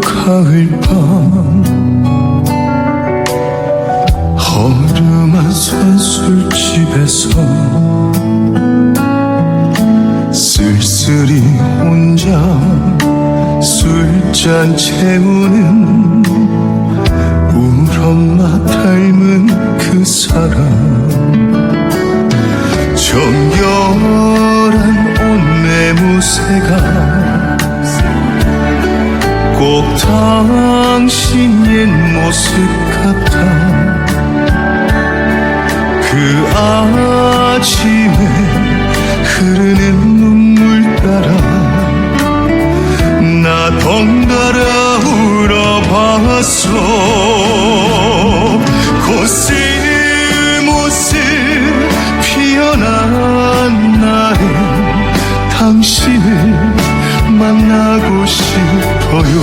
가을 밤. 허름한 선술집에서 쓸쓸히 혼자 술잔 채우는 울 엄마 닮은 그 사람. 정결한 온내 무새가 모습 같아. 그 아침에 흐르는 눈물 따라 나 덩달아 울어봤어. 코스모스 피어난 날에 당신을 만나고 싶어요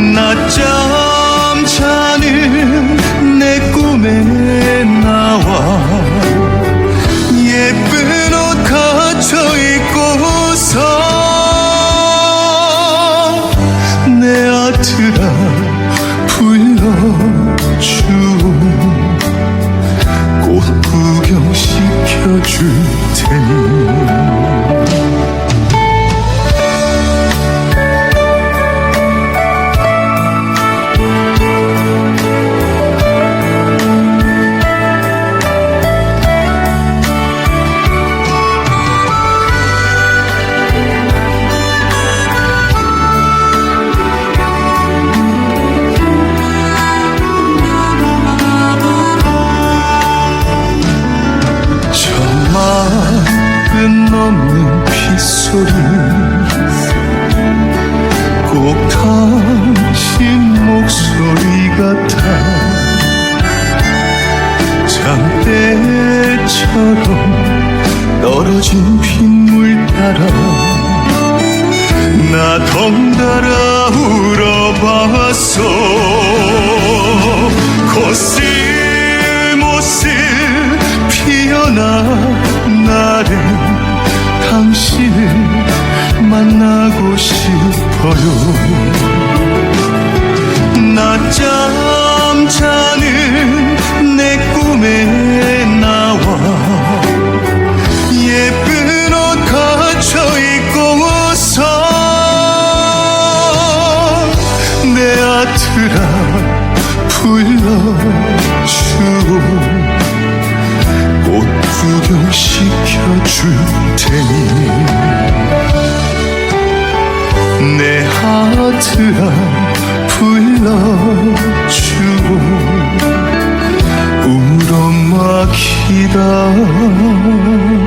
낮잠 자는 내 꿈에 나와. 예쁜 옷 갖춰 입고서 내 아트라 불러줘. 꽃 구경 시켜줄 테니 빗소리 꼭 당신 목소리 같아 장대처럼 떨어진 빗물 따라 나 덩달아 울어봤어 싶어요 낮잠 자는 내 꿈에 나와. 예쁜 옷 갖춰 입고서 내 아트라 불러주고 꽃 구경 시켜줄 테니. 내 하트라 불러주고 울 엄마 기다려